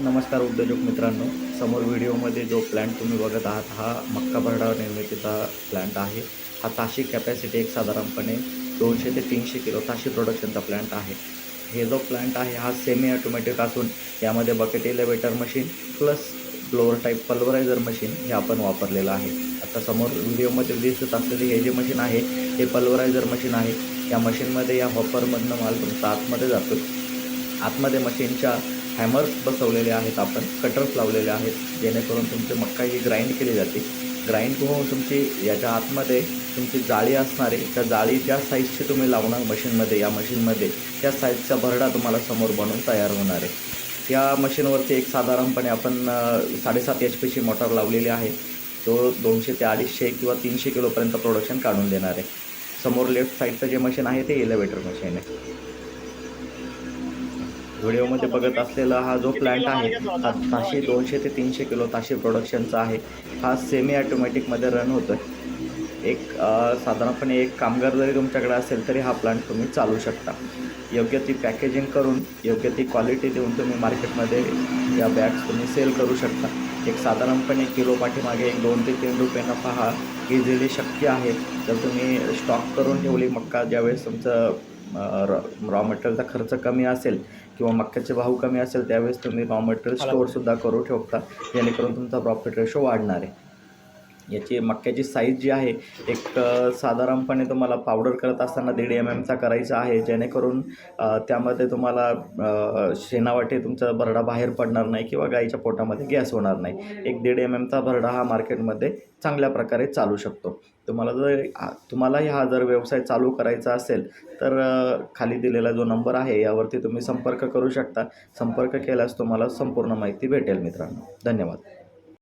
नमस्कार उद्योजक मित्रांनो. समोर व्हिडिओमध्ये जो प्लॅन्ट तुम्ही बघत आहात हा मक्का भरडा निर्मितीचा प्लॅन्ट आहे. हा ताशी कॅपॅसिटी एक साधारणपणे दोनशे ते तीनशे किलो ताशी प्रोडक्शनचा प्लॅन्ट आहे. हे जो प्लॅन्ट आहे हा सेमी ऑटोमॅटिक असून यामध्ये bucket elevator machine plus blower type pulverizer machine हे आपण वापरलेलं आहे. आता समोर व्हिडिओमध्ये दिसत असलेले हे जे मशीन आहे हे पल्वरायझर मशीन आहे. या मशीनमध्ये या हॉपरमधनं माल तुमचा आतमध्ये जातो. आतमध्ये मशीनच्या हॅमर्स बसवलेले आहेत आपण कटर्स लावलेले आहेत जेणेकरून तुमची मक्का ही ग्राइंड केली जाते ग्राइंड होऊन तुमची याच्या आतमध्ये तुमची जाळी असणारे त्या जाळी ज्या साईजची तुम्ही लावणार मशीनमध्ये या मशीनमध्ये त्या साईजचा भरडा तुम्हाला समोर बनवून तयार होणार आहे. त्या मशीनवरती एक साधारणपणे आपण साडेसात एच पीची मोटर लावलेली आहे. तो दोनशे ते अडीचशे किंवा तीनशे किलोपर्यंत प्रोडक्शन काढून देणार आहे. समोर लेफ्ट साईडचं जे मशीन आहे ते एलिव्हेटर मशीन आहे. व्हिडिओमध्ये बघत असलेला हा जो प्लॅन्ट आहे हा ताशी दोनशे ते तीनशे किलो ताशी प्रोडक्शनचा आहे. हा सेमी ॲटोमॅटिकमध्ये रन होतो आहे एक साधारणपणे एक कामगार जरी तुमच्याकडे असेल तरी हा प्लांट तुम्ही चालू शकता. योग्य ती पॅकेजिंग करून योग्य ती क्वालिटी देऊन तुम्ही मार्केटमध्ये या बॅग्स तुम्ही सेल करू शकता. एक साधारणपणे किलो पाठीमागे एक दोन ते तीन रुपये नफा हा इझिली शक्य आहे. जर तुम्ही स्टॉक करून ठेवली मक्का ज्यावेळेस तुमचं रॉ मटेरियलचा खर्च कमी असेल किंवा मक्याचे भाव कमी असेल त्यावेळेस तुम्ही रॉ मटेरियल स्टोअरसुद्धा करू शकता जेणेकरून तुमचा प्रॉफिट रेशो वाढणार आहे. याची मक्याची साईज जी आहे एक साधारणपणे तुम्हाला पावडर करत असताना दीड एम एमचा करायचा आहे. जेणेकरून त्यामध्ये तुम्हाला शेणावाटे तुमचा भरडा बाहेर पडणार नाही किंवा गाईच्या पोटामध्ये गॅस होणार नाही. एक दीड एम एमचा भरडा हा मार्केटमध्ये चांगल्या प्रकारे चालू शकतो. तुम्हाला जर आ- तुम्हालाही हा जर व्यवसाय चालू करायचा असेल तर खाली दिलेला जो नंबर आहे यावरती तुम्ही संपर्क करू शकता. संपर्क केल्यास तुम्हाला संपूर्ण माहिती भेटेल मित्रांनो. धन्यवाद.